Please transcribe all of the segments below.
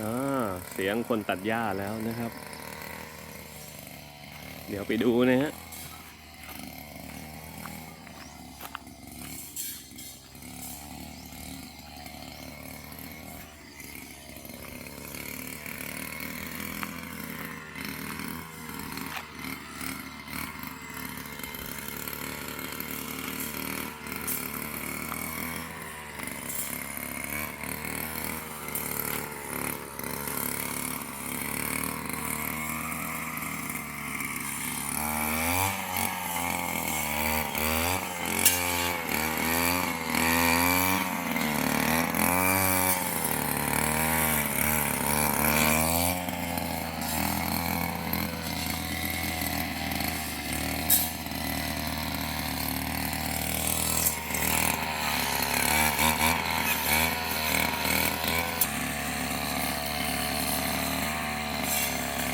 อ่าเสียงคนตัดหญ้าแล้วนะครับ เดี๋ยวไปดูนะฮะ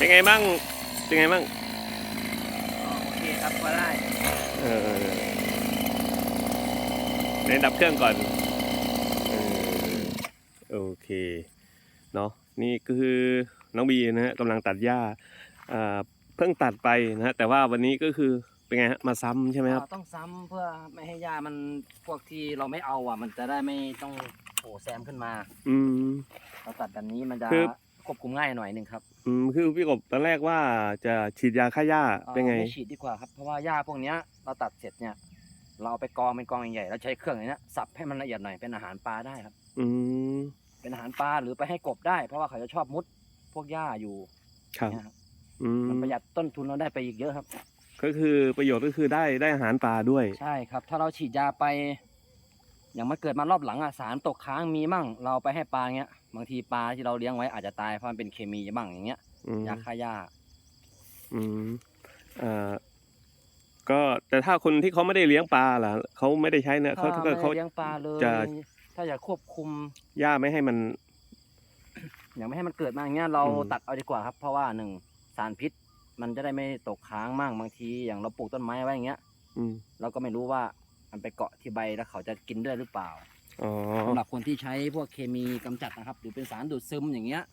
เป็นไงบ้าง เป็นไงบ้างโอเคครับก็ได้เออเน้นดับเครื่องก่อนเออโอเค เนาะนี่ก็คือน้องบีนะฮะกำลังตัดหญ้าอ่าเพิ่งตัดไปนะฮะแต่ว่าวันนี้ก็คือเป็นไงฮะมาซ้ำใช่ไหมครับอ่าต้องซ้ำเพื่อไม่ให้หญ้ามันพวกที่เราไม่เอาอะ มันจะได้ไม่ต้องโผล่แซมขึ้นมา อืม เราตัดแบบนี้มันจะคือ ควบคุมง่ายหน่อยหนึ่งครับอืมคือพี่กบตอนแรกว่าจะฉีดยาฆ่าหญ้าอ่าเป็นไงไม่ฉีดดีกว่าครับเพราะว่าหญ้าพวกเนี้ยเราตัดเสร็จเนี่ย เราเอาไปกองเป็นกองใหญ่ๆแล้วใช้เครื่องอย่างเนี้ยสับให้มันละเอียดหน่อยเป็นอาหารปลาได้ครับ อืมเป็นอาหารปลาหรือไปให้กบได้ เพราะว่าเขาจะชอบมุดพวกหญ้าอยู่ครับเนี่ยครับอืมมันประหยัดต้นทุนเราได้ไปอีกเยอะครับ ก็คือประโยชน์ก็คือได้ได้อาหารปลาด้วย ใช่ครับ ถ้าเราฉีดยาไป อย่างมันเกิดมารอบหลังอะสารตกค้างมีมั่ง เราไปให้ปลาเงี้ย บางทีปลาที่เราเลี้ยงไว้อาจจะตายเพราะมันเป็นเคมีบ้างอย่างเงี้ยอืมยาฆ่าหญ้า อืมอ่าก็แต่ถ้าคนที่เขาไม่ได้เลี้ยงปลาล่ะเขาไม่ได้ใช้เนี่ยเขาถ้าถ้าไม่เกิดเขาได้เลี้ยงปลาเลยจะ ถ้าอยากควบคุมหญ้าไม่ให้มัน อย่างไม่ให้มันเกิดมาอย่างเงี้ยเราอืม ตัดเอาดีกว่าครับ เพราะว่าหนึ่งสารพิษ มันจะได้ไม่ตกค้างมั่งบางที อย่างเราปลูกต้นไม้ไว้อย่างเงี้ย อืม เราก็ไม่รู้ว่ามันไปเกาะที่ใบแล้วเขาจะกินด้วยหรือเปล่า อ๋อสำหรับคนที่ใช้พวกเคมีกำจัดนะครับ หรือเป็นสารดูดซึมอย่างเงี้ย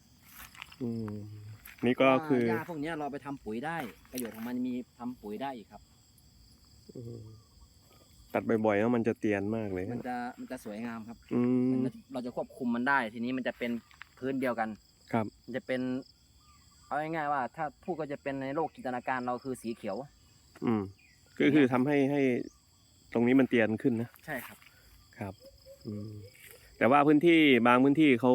อืมนี่ก็คือหญ้าพวกเนี้ยเราไปทำปุ๋ยได้ ประโยชน์ของมันมีทำปุ๋ยได้อีกครับ อืมตัดบ่อยๆแล้วมันจะเตียนมากเลยมันจะมันจะสวยงามครับอืม มันจะเราจะควบคุมมันได้ ทีนี้มันจะเป็นพื้นเดียวกันครับ มันจะเป็น เอาง่ายๆว่า ถ้าพูดก็จะเป็นในโลกจินตนาการเราคือสีเขียว อืม ก็คือทำให้ให้ตรงนี้มันเตียนขึ้นนะ ใช่ครับ ครับอืม แต่ว่าพื้นที่บางพื้นที่เขา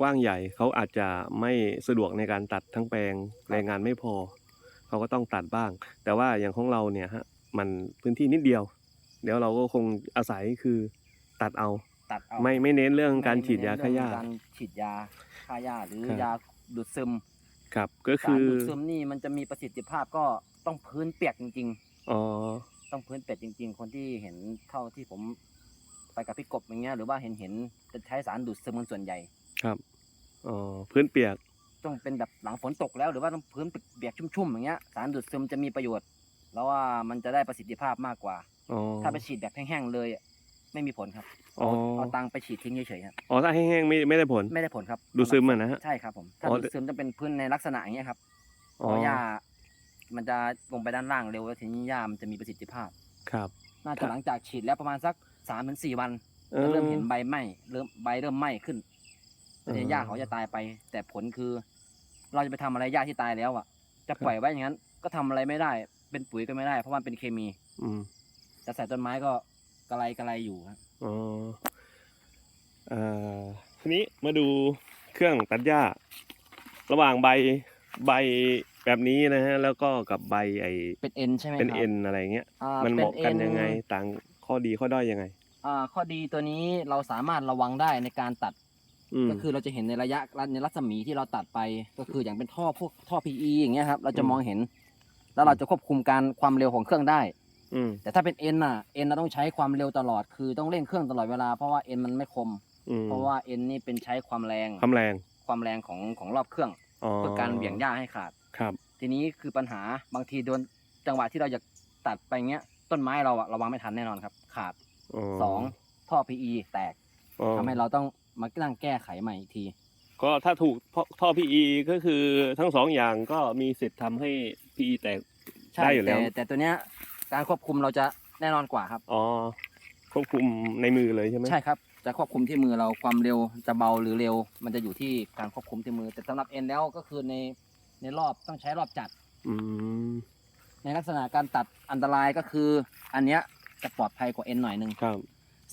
กว้างใหญ่เขาอาจจะไม่สะดวกในการตัดทั้งแปลงแรงงานไม่พอ เขาก็ต้องตัดบ้าง แต่ว่าอย่างของเราเนี่ยฮะมันพื้นที่นิดเดียว เดี๋ยวเราก็คงอาศัยคือตัดเอาตัดเอาไม่ไม่เน้นเรื่องไม่การฉีดยาฆ่าหญ้าไม่เน้นเรื่องการฉีดยาฆ่าหญ้าหรือครับยาดูดซึมครับก็สาคืรอดูดซึมนี่มันจะมีประสิทธิภาพก็ต้องพื้นเปียกจริงอ๋อๆต้องพื้นเปียกจริง ๆ คนที่เห็นเท่าที่ผม ไปกับพี่กบอย่างเงี้ยหรือว่าเห็นเห็นจะใช้สารดูดซึมกันส่วนใหญ่ครับอ๋อพื้นเปียกต้องเป็นแบบหลังฝนตกแล้วหรือว่าต้องพื้นเปียกชุ่มๆอย่างเงี้ยสารดูดซึมจะมีประโยชน์ แล้วว่ามันจะได้ประสิทธิภาพมากกว่าอ๋อถ้าไปฉีดแบบแห้งๆเลยอะไม่มีผลครับอ๋อเอาเอาตังค์ไปฉีดทิ้งเฉยๆครับอ๋อถ้าแห้งๆไม่ไม่ได้ผลไม่ได้ผลครับ ดูดซึมอะนะฮะใช่ครับผมถ้าอ๋อดูดซึมจะเป็นพื้นในลักษณะอย่างเงี้ยครับเพอ๋อราะหญ้ามันจะลงไปด้านล่างเร็วแล้วทีนี้หญ้ามันจะมีประสิทธิภาพครับน่าครัจะบหลังจากฉีดแล้วประมาณสัก สามถึงสี่วันออจะเริ่มเห็นใบไหม้เริ่มใบเริ่มไหม้ขึ้นเออทีนี้หญ้าเขาจะตายไป แต่ผลคือ เราจะไปทำอะไรหญ้าที่ตายแล้วอะ จะปล่อยไว้อย่างนั้น ก็ทำอะไรไม่ได้ เป็นปุ๋ยก็ไม่ได้ เพราะว่ามันเป็นเคมี อืมจะใส่ต้นไม้ก็กระไรกระไรอยู่ครับอ๋อเอ่อทีนี้มาดูเครื่องตัดหญ้า ระหว่างใบใบแบบนี้นะฮะ แล้วก็กับใบไอเป็นเอ็นใช่ไหมครับเป็นเอ็นอะไรเงี้ยอ่ามันเหมาะกันป็ยังไงอ็ต่าง ข้อดีข้อด้อยยังไง อ่าข้อดีตัวนี้เราสามารถระวังได้ในการตัด อืม ก็คือเราจะเห็นในระยะในรัศมีที่เราตัดไป ก็คืออย่างเป็นท่อพวกท่อ PE อย่างเงี้ยครับ เราจะอืมมองเห็น แล้วเราจะควบคุมการความเร็วของเครื่องได้ อืม แต่ถ้าเป็นเอ็นอะเอ็นเราต้องใช้ความเร็วตลอด คือต้องเร่งเครื่องตลอดเวลาเพราะว่าเอ็นมันไม่คม อืมเพราะว่าเอ็นนี่เป็นใช้ความแรงความแรงความแรงของของรอบเครื่องอ๋อเพื่อการเบี่ยงหญ้าให้ขาด ครับ ทีนี้คือปัญหาบางทีโดนจังหวะที่เราอยากตัดไปเงี้ย ต้นไม้เราอะระวังไม่ทันแน่นอนครับ ขาดอ๋อสองท่อ PE แตกอ๋อทำให้เราต้องมานั่งแก้ไขใหม่อีกที ก็ถ้าถูกท่อท่อ PE ก็คือทั้งสองอย่างก็มีสิทธิ์ทำให้ PE แตกใช่ได้อยู่แล้วแต่แต่ตัวเนี้ยการควบคุมเราจะแน่นอนกว่าครับอ๋อควบคุมในมือเลยใช่ไหมใช่ครับจะควบคุมที่มือเราความเร็วจะเบาหรือเร็ว มันจะอยู่ที่การควบคุมที่มือ แต่สำหรับเอ็นแล้วก็คือในในรอบต้องใช้รอบจัด อืม ในลักษณะการตัดอันตรายก็คือ อันเนี้ยจะปลอดภัยกว่าเอ็นหน่อยหนึงครับ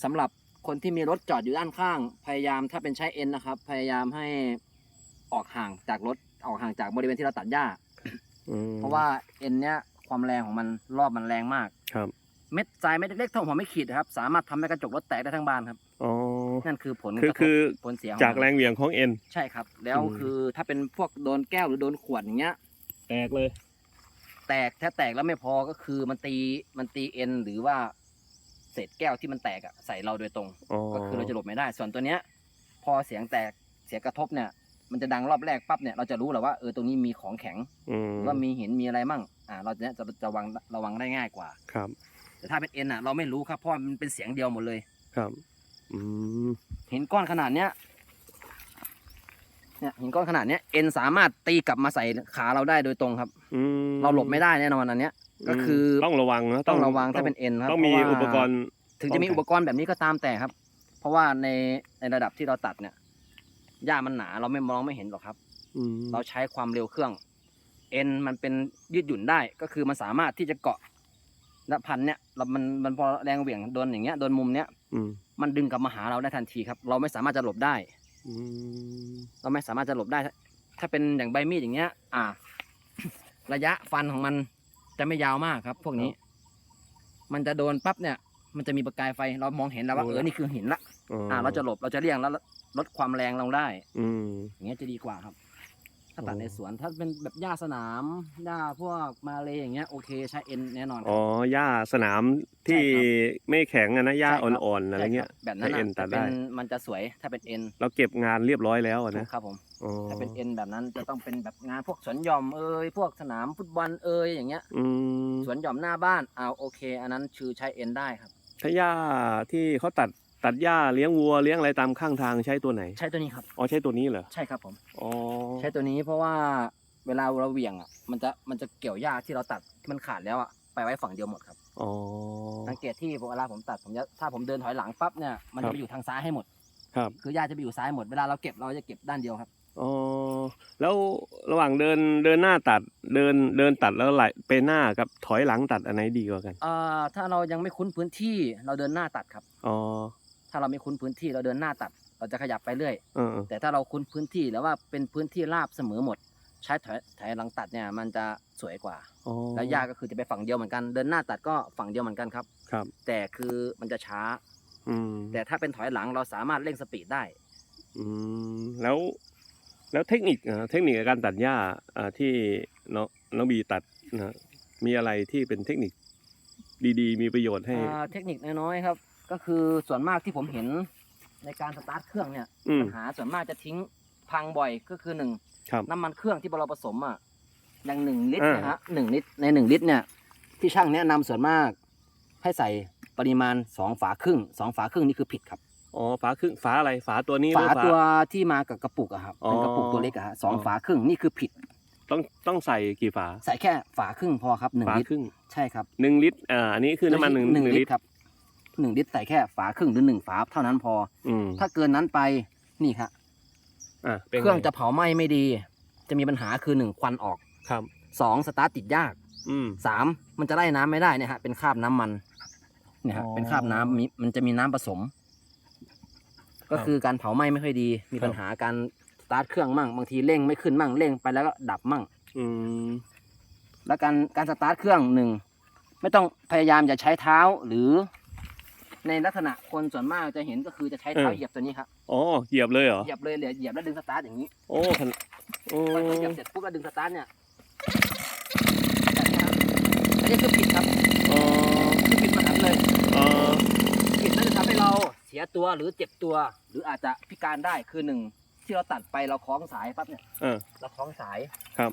สำหรับคนที่มีรถจอดอยู่ด้านข้าง พยายามถ้าเป็นใช้เอ็นนะครับ พยายามให้ออกห่างจากรถออกห่างจากบริเวณที่เราตัดหญ้า อืมเพราะว่าเอ็นเนี้ยความแรงของมันรอบมันแรงมาก ครับเม็ดทรายเม็ดเล็กๆเท่าหัวไม่ขีดนะครับ สามารถทำให้กระจกรถแตกได้ทั้งบานครับ อ๋อนั่นคือผลคือกระทบคือผลเสียของจากมัน แรงเหวี่ยงของเอ็น ใช่ครับ แล้วอืม คือถ้าเป็นพวกโดนแก้วหรือโดนขวดอย่างเงี้ย แตกเลย แตกถ้าแตกแล้วไม่พอก็คือมันตีมันตีเอ็นหรือว่าเศษแก้วที่มันแตกอะใส่เราโดยตรง อ๋อก็คือเราจะหลบไม่ได้ ส่วนตัวเนี้ย พอเสียงแตกเสียงกระทบเนี่ย มันจะดังรอบแรกปั๊บเนี่ยเราจะรู้แหละว่าเออตรงนี้มีของแข็งอืมหรือว่ามีหินมีอะไรมั่ง อ่า เราจะจะจะระวังระวังได้ง่ายกว่า ครับแต่ถ้าเป็นเอ็นอะเราไม่รู้ครับเพราะมันเป็นเสียงเดียวหมดเลย ครับ อืม หินก้อนขนาดเนี้ย เนี่ยหินก้อนขนาดเนี้ยเอ็นสามารถตีกลับมาใส่ขาเราได้โดยตรงครับ อืมเราหลบไม่ได้แน่นอนอันเนี้ย ก็คือต้องระวังนะต้องระวังถ้าเป็นเอ็นครับต้องมีเพาะว่าอุปกรณ์ ถึงจะมีป้องกันอุปกรณ์แบบนี้ก็ตามแต่ครับ เพราะว่าในในระดับที่เราตัดเนี่ยหญ้ามันหนาเราไม่มองไม่เห็นหรอกครับ อืมเราใช้ความเร็วเครื่อง เอ็นมันเป็นยืดหยุ่นได้ก็คือมันสามารถที่จะเกาะและพันเนี่ยเรามันมันพอแรงเหวี่ยงโดนอย่างเงี้ยโดนมุมเนี้ยอืม มันดึงกลับมาหาเราได้ทันทีครับ เราไม่สามารถจะหลบได้อืม เราไม่สามารถจะหลบได้ ถ้าเป็นอย่างใบมีดอย่างเงี้ย อ่า ระยะฟันของมันจะไม่ยาวมากครับ พวกนี้ มันจะโดนปั๊บเนี่ย มันจะมีประกายไฟ เรามองเห็นแล้วว่าเออนี่คือหินละ อ่า เราจะหลบเราจะเลี่ยงแล้วลดความแรงลงได้ อืมอย่างเงี้ยจะดีกว่าครับ ถ้าตัดโอ้ในสวนถ้าเป็นแบบหญ้าสนามหญ้าพวกมาเลยอย่างเงี้ยโอเคใช้เอ็นแน่นอนคอ๋รัอบหญ้าสนามที่ใช่ครับไม่แข็งอะนะหญ้าใช่ครับ อ่อนๆอะไรเงี้ยใช่คบแบบนั้นใช้เอ็น่ะนตัดจะเป็นได้มันจะสวยถ้าเป็นเอ็นเราเก็บงานเรียบร้อยแล้วอะถูนะกครับผม อ๋อถ้าเป็นเอ็นแบบนั้นจะต้องเป็นแบบงานพวกสวนหย่อมเอ่ยพวกสนามฟุตบอลเอ่ยอย่างเงี้ย อืมสวนหย่อมหน้าบ้านเอาโอเค อันนั้นคือใช้เอ็นได้ครับ ถ้าหญ้าที่เขาตัด ตัดหญ้าเลี้ยงวัวเลี้ยงอะไรตามข้างทางใช้ตัวไหน ใช้ตัวนี้ครับ อ๋อใช้ตัวนี้เหรอ ใช่ครับผม อ๋อ ใช้ตัวนี้เพราะว่าเวลาเราเหวี่ยงอะ มันจะมันจะเกี่ยวหญ้าที่เราตัดที่มันขาดแล้วอะไปไว้ฝั่งเดียวหมดครับ อ๋อ สังเกตที่เวลาผมตัดผมจะถ้าผมเดินถอยหลังปั๊บเนี่ยมันครัจะบไปอยู่ทางซ้ายให้หมด ครับ คือหญ้าจะไปอยู่ซ้ายหมดเวลาเราเก็บเราจะเก็บด้านเดียวครับ อ๋อ แล้วระหว่างเดินเดินหน้าตัดเดินเดินตัดแล้วไหลไปหน้ากับถอยหลังตัดอันไหนดีกว่ากันเอ่อถ้าเรายังไม่คุ้นพื้นที่เราเดินหน้าตัดครับ อ๋อ ถ้าเราไม่คุ้นพื้นที่เราเดินหน้าตัด เราจะขยับไปเรื่อยเออเออแต่ถ้าเราคุ้นพื้นที่แล้วว่าเป็นพื้นที่ราบเสมอหมด ใช้ถอยถอยหลังตัดเนี่ยมันจะสวยกว่า อ๋อแล้วหญ้าก็คือจะไปฝั่งเดียวเหมือนกัน เดินหน้าตัดก็ฝั่งเดียวเหมือนกันครับ ครับแต่คือมันจะช้า อืมแต่ถ้าเป็นถอยหลังเราสามารถเร่งสปีดได้ อืมแล้วแล้วเทคนิคอะเทคนิคการตัดหญ้าอ่าที่น้องน้องบีตัดนะมีอะไรที่เป็นเทคนิคดีๆ มีประโยชน์ให้ อ่าเทคนิคน้อยๆครับ ก็คือส่วนมากที่ผมเห็นในการสตาร์ทเครื่องเนี่ยอืม ปัญหาส่วนมากจะทิ้งพังบ่อยก็คือหนึ่งครับน้ำมันเครื่องที่เราผสมอะอย่างหนึ่งลิตรอ่านนะฮะหนึ่งลิตรในหนึ่งลิตรเนี่ย ที่ช่างแนะนำส่วนมาก ให้ใส่ปริมาณสองฝาครึ่งสองฝาครึ่งนี่คือผิดครับ อ๋อฝาครึ่งฝาอะไรฝาตัวนี้หฝารือฝาตัวที่มากับกระปุกอะครับเป็นกระปุกตัวเล็กอะฮะสองอ๋อ ฝาครึ่งนี่คือผิด ต้องต้องใส่กี่ฝาใส่แค่ฝาครึ่งพอครับหนึ่งฝาลิตครรึ่งใช่ครับหนึ่งลิตรอ่าอันนี้คือน้ำมันหนึ่งหนึ่งหนึ่งลิลิตตรรครับ หนึ่งลิตรใส่แค่ฝาครึ่งหรือหนึ่งฝาเท่านั้นพอ อืมถ้าเกินนั้นไปนี่ครับอ่าเป็นไเครื่องจะเผาไหม้ไม่ดี จะมีปัญหาคือหนึ่งควันออกครับ สองสตาร์ทติดยากอืม สามมันจะไล่น้ำไม่ได้เนี่ยฮะเป็นคราบน้ำมันเนี่ยฮะอ๋อเป็นคราบน้ำมีมันจะมีน้ำผสม ก็คือการเผาไหม้ไม่ค่อยดี มีครับ ปัญหาการสตาร์ทเครื่องมั่งบางทีเร่งไม่ขึ้นมั่งเร่งไปแล้วก็ดับมั่ง อืมแล้วการการสตาร์ทเครื่องหนึ่งไม่ต้องพยายามอย่าใช้เท้าหรือ ในลักษณะคนส่วนมากจะเห็นก็คือจะใช้เท้าเหยียบตัวนี้ครับอ๋อเหยียบเลยเหรอเหยียบเลยเหยียบแล้วดึงสตาร์ทอย่างนี้โอ้ขนาดโอ้พอเหยียบเสร็จปุ๊บแล้วดึงสตาร์ทเนี่ยแบบนี้ครับอันนี้คือผิดครับอ๋อคือผิดมหันต์เลยอ๋อผิดนั่นจะทำให้เราเสียตัวหรือเจ็บตัว หรืออาจจะพิการได้คือหนึ่งที่เราตัดไปเราคล้องสายปั๊บเนี่ยเออเราคล้องสายครับ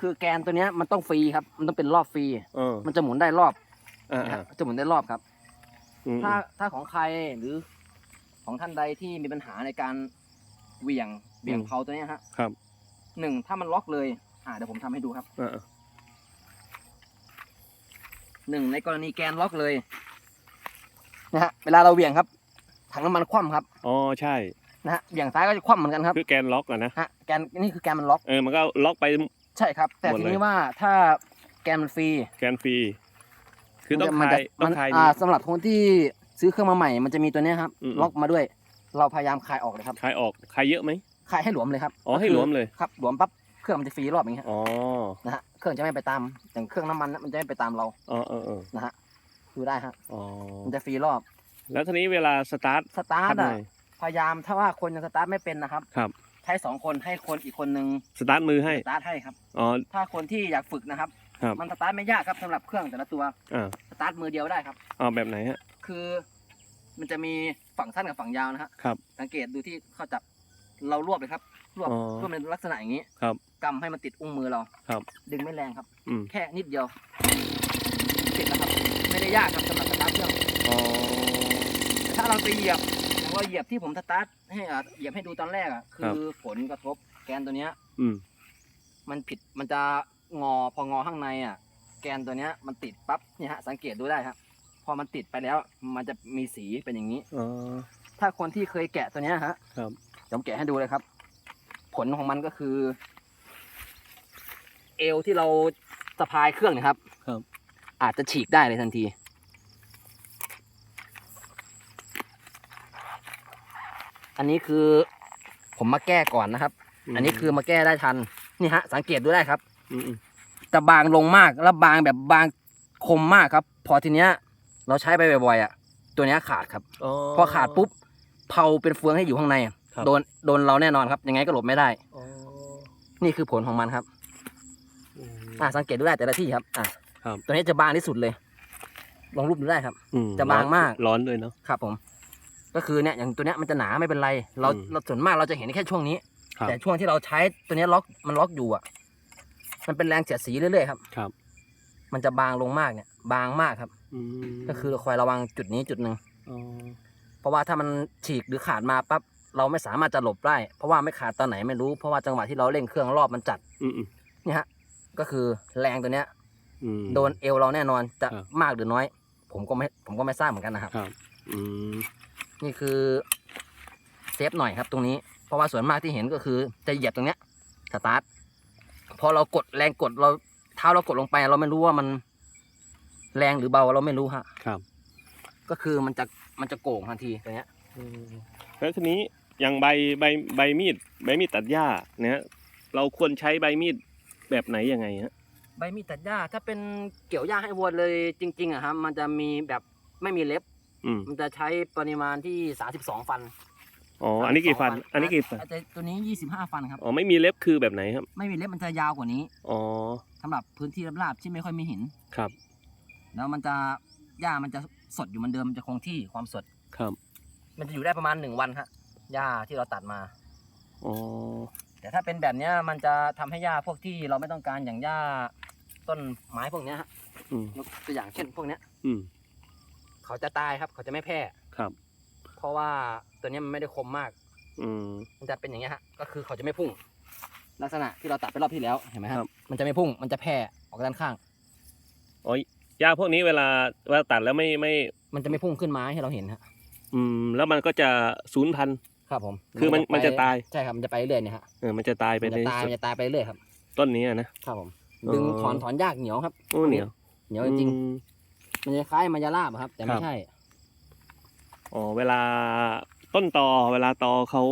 คือแกนตัวเนี้ยมันต้องฟรีครับ มันต้องเป็นรอบฟรีเออมันจะหมุนได้รอบอ่านะอ่าฮะจะหมุนได้รอบครับ อืม ถ้าถ้าของใครหรือของท่านใดที่มีปัญหาในการเหวี่ยงเบี่ยงอืมเผาตัวเนี้ยฮะครับหนึ่งถ้ามันล็อกเลย อ่าเดี๋ยวผมทำให้ดูครับอ่าหนึ่งในกรณีแกนล็อกเลยนะฮะเวลาเราเบี่ยงครับถังน้ำมันคว่ำครับอ๋อใช่ นะฮะเบี่ยงซ้ายก็จะคว่ำเหมือนกันครับคือแกนล็อกอะนะฮะแกนนี่คือแกนมันล็อก เออมันก็ล็อกไป ใช่ครับ แต่หมดทีเลย นี้ว่าถ้าแกนมันฟรีแกนฟรี คือต้องมัคจะลายต้องมันคลายอ่านี้สำหรับคนที่ซื้อเครื่องมาใหม่ มันจะมีตัวเนี้ยครับ อืมล็อกมาด้วย เราพยายามคลายออกเลยครับคลายออกคลายเยอะไหมคลายให้หลวมเลยครับอ๋อให้ก็คืหลวมเลยครับหลวมปั๊บเครื่องมันจะฟรีรอบอย่างเงี้ยอ๋อนะฮะเครื่องจะไม่ไปตามอย่างเครื่องน้ำมันน่ะมันจะไม่ไปตามเราอ๋อเออเออนะฮะดูได้ฮะอ๋อมันจะฟรีรอบแล้วทีนี้เวลาสตาร์ทสตาร์ททำอะไงพยายามถ้าว่าคนยังสตาร์ทไม่เป็นนะครับครับ ใช้สองคนให้คนอีกคนนึงสตาร์ทมือให้สตาร์ทให้ครับ อ๋อถ้าคนที่อยากฝึกนะครับ ครับ มันสตาร์ทไม่ยากครับสำหรับเครื่องแต่ละตัวอ่าสตาร์ทมือเดียวได้ครับอ๋อแบบไหนฮะ คือมันจะมีฝั่งสั้นกับฝั่งยาวนะฮะครับ สังเกตดูที่เขาจับเรารวบเลยครับ รวบอ๋อรวบในลักษณะอย่างนี้ครับกำให้มันติดอุ้งมือเราครับ ดึงไม่แรงครับ อืมแค่นิดเดียวติดแล้วครับ ไม่ได้ยากครับสำหรับสตาร์ทเครื่องอ๋อแต่ถ้าเราไปเหยียบอย่างเราเหยียบที่ผมสตาร์ทให้อะเหยียบให้ดูตอนแรกอะคือผลกระทบแกนตัวเนี้ย อืมมันผิดมันจะ งอพองอข้างในอะ แกนตัวเนี้ยมันติดปั๊บเนี่ยฮะสังเกตดูได้ครับพอมันติดไปแล้วมันจะมีสีเป็นอย่างนี้ อ๋อ ถ้าคนที่เคยแกะตัวเนี้ยฮะครับเดี๋ยวผมแกะให้ดูเลยครับ ผลของมันก็คือ เอวที่เราสะพายเครื่องเนะครับ ครับ อาจจะฉีกได้เลยทันที อันนี้คือผมมาแก้ก่อนนะครับ อันนี้คือมาแก้ได้ทัน นี่ฮะ สังเกตดูได้ครับ อืมอืมจะบางลงมากแล้วบางแบบบางคมมากครับ พอทีเนี้ย เราใช้ไปบ่อยๆอะ ตัวเนี้ยขาดครับอ๋อพอขาดปุ๊บเผาเป็นเฟืองให้อยู่ข้างในอะครับ โดนโดนเราแน่นอนครับ ยังไงก็หลบไม่ได้ อ๋อนี่คือผลของมันครับ อืม อ่าสังเกตดูได้แต่ละที่ครับ อ่าครับ ตัวนี้จะบางที่สุดเลย ลองรูปดูได้ครับ อืมจะบางมาก ร้อนด้วยเนาะ ครับ ผม ก็คือเนี่ยอย่างตัวเนี้ยมันจะหนาไม่เป็นไร เราอืมเราส่วนมากเราจะเห็นแค่ช่วงนี้ ครับ แต่ช่วงที่เราใช้ตัวเนี้ยล็อกมันล็อกอยู่อะ มันเป็นแรงเสียดสีเรื่อยๆครับ ครับ มันจะบางลงมากเนี่ย บางมากครับ อืมก็คือคอยระวังจุดนี้จุดหนึ่งอ๋อเพราะว่าถ้ามันฉีกหรือขาดมาปั๊บเราไม่สามารถจะหลบได้ เพราะว่าไม่ขาดตอนไหนไม่รู้ เพราะว่าจังหวะที่เราเร่งเครื่องรอบมันจัดอืมอืมเนี่ยฮะ ก็คือแรงตัวเนี้ย อืม โดนเอวเราแน่นอนจะครับ มากหรือน้อย ผมก็ไม่ผมก็ไม่ทราบเหมือนกันนะครับ ครับ อืม นี่คือเซฟหน่อยครับตรงนี้ เพราะว่าส่วนมากที่เห็นก็คือจะเหยียบตรงเนี้ยสตาร์ท พอเรากดแรงกดเราเท้าเรากดลงไป เราไม่รู้ว่ามันแรงหรือเบาเราไม่รู้ฮะครับก็คือมันจะมันจะโก่งทันทีตรงเนี้ยอืมแล้วทีนี้อย่างใบใบใบมีดใบมีดตัดหญ้าเนี่ยเราควรใช้ใบมีดแบบไหนยังไงฮะใบมีดตัดหญ้าถ้าเป็นเกี่ยวหญ้าให้วัวเลยจริง ๆอะครับมันจะมีแบบไม่มีเล็บอืมมันจะใช้ปริมาณที่สาสิบสองฟัน อ๋อ อันนี้กี่ฟัน32อันนี้กี่ฟันอาจจะตัวนี้ยี่สิบห้าฟันครับ อ๋อ ไม่มีเล็บคือแบบไหนครับ ไม่มีเล็บมันจะยาวกว่านี้ อ๋อสำหรับพื้นที่ราบๆที่ไม่ค่อยมีหิน ครับ แล้วมันจะหญ้ามันจะสดอยู่เหมือนเดิมมันจะคงที่ความสด ครับ มันจะอยู่ได้ประมาณหนึ่งวันฮะหญ้าที่เราตัดมา อ๋อ แต่ถ้าเป็นแบบเนี้ยมันจะทำให้หญ้าพวกที่เราไม่ต้องการอย่างหญ้าต้นไม้พวกเนี้ยฮะอืมยกตัวอย่างเช่นพวกเนี้ย อืม เขาจะตายครับ เขาจะไม่แพร่ ครับ เพราะว่า ตัวเนี้ยมันไม่ได้คมมาก อืม มันจะเป็นอย่างเงี้ยฮะ ก็คือเขาจะไม่พุ่ง ลักษณะที่เราตัดไปรอบที่แล้วเห็นไหมครัครับบมันจะไม่พุ่ง มันจะแพร่ออกด้านข้างอ๋อหญ้าพวกนี้เวลาเวลาตัดแล้วไม่ไม่ มันจะไม่พุ่งขึ้นมาให้เราเห็นฮะ อืม แล้วมันก็จะสูญพันธุ์ ครับผม คือมันมันจะตาย ใช่ครับ มันจะไปเรื่อยเนี่ยฮะ เออ มันจะตายไปมันในจะตายสุมัดนจะตายไปเรื่อยครับ ต้นนี้อะนะ ครับผมอ๋อดึงถอนถอนยากเหนียวครับ โอ้เหนียว เหนียวจริงอืมๆมันจะคล้ายมายาลาบอะครับ แต่คไม่รับใช่ อ๋อ เวลา ต้นตอเวลาตอเขา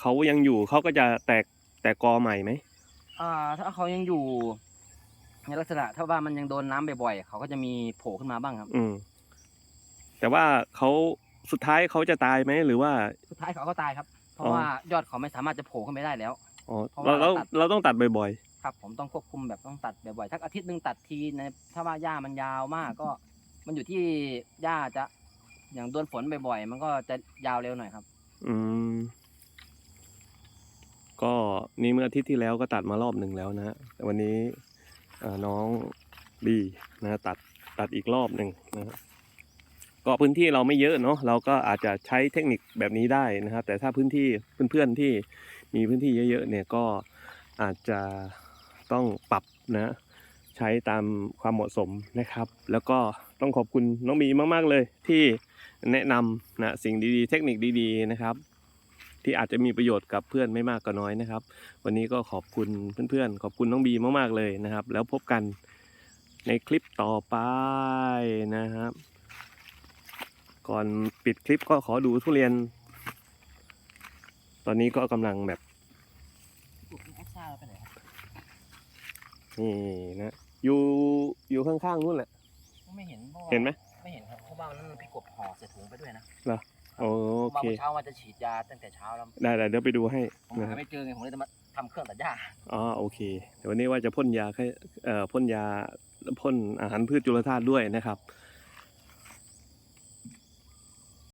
เขายังอยู่เขาก็จะแตกแตกกอใหม่ไหมอ่า ถ้าเขายังอยู่ในลักษณะถ้าว่ามันยังโดนน้ำบ่อยๆเขาก็จะมีโผล่ขึ้นมาบ้างครับ อืม แต่ว่าเขาสุดท้ายเขาจะตายไหมหรือว่า สุดท้ายเขาก็ตายครับ เพราะอ๋อ ว่ายอดเขาไม่สามารถจะโผล่ขึ้นไปได้แล้ว อ๋อเพราะเราว่าเราตัด เราต้องตัดบ่อยครับผมต้องควบคุมแบบต้องตัดบ่อยๆทักอาทิตย์หนึ่งตัดทีในถ้าว่าหญ้ามันยาวมากก็ มันอยู่ที่หญ้าจะ อย่างโดนฝนบ่อยๆ มันก็จะยาวเร็วหน่อยครับ อืม ก็นี่เมื่ออาทิตย์ที่แล้วก็ตัดมารอบหนึ่งแล้วนะฮะแต่วันนี้น้องบีนะตัดตัดอีกรอบหนึ่งนะฮะก็พื้นที่เราไม่เยอะเนาะเราก็อาจจะใช้เทคนิคแบบนี้ได้นะครับแต่ถ้าพื้นที่เพื่อนๆที่มีพื้นที่เยอะๆเนี่ยก็อาจจะต้องปรับนะใช้ตามความเหมาะสมนะครับ แล้วก็ต้องขอบคุณน้องมีมากๆเลยที่ แนะนำนะสิ่งดีๆ เทคนิคดีๆนะครับ ที่อาจจะมีประโยชน์กับเพื่อนไม่มากก็น้อยนะครับ วันนี้ก็ขอบคุณเพื่อนๆ ขอบคุณน้องบีมากๆเลยนะครับ แล้วพบกันในคลิปต่อไปนะครับ ก่อนปิดคลิปก็ขอดูทุเรียน ตอนนี้ก็กำลังแบบแอคซ่าไปไหนนี่นะอยู่อยู่ข้างๆนู่นแหละ ไม่เห็นพราะว่าเห็นไหม ไม่เห็นครับเพราะว่าวันนั้นพี่กบห่อใส่ถุงไปด้วยนะโอมาเคเมื่อเช้าว่าจะฉีดยาตั้งแต่เช้าแล้วได้ได้เดี๋ยวไปดูให้ผมนะคหารับไม่เจอไงผมเลยจะมาทำเครื่องตัดหญ้าอ๋อโอเคเดี๋ยววันนี้ว่าจะพ่นยาแค่เอ่อพ่นยาพ่นอาหารพืชจุลธาตุด้วยนะครับ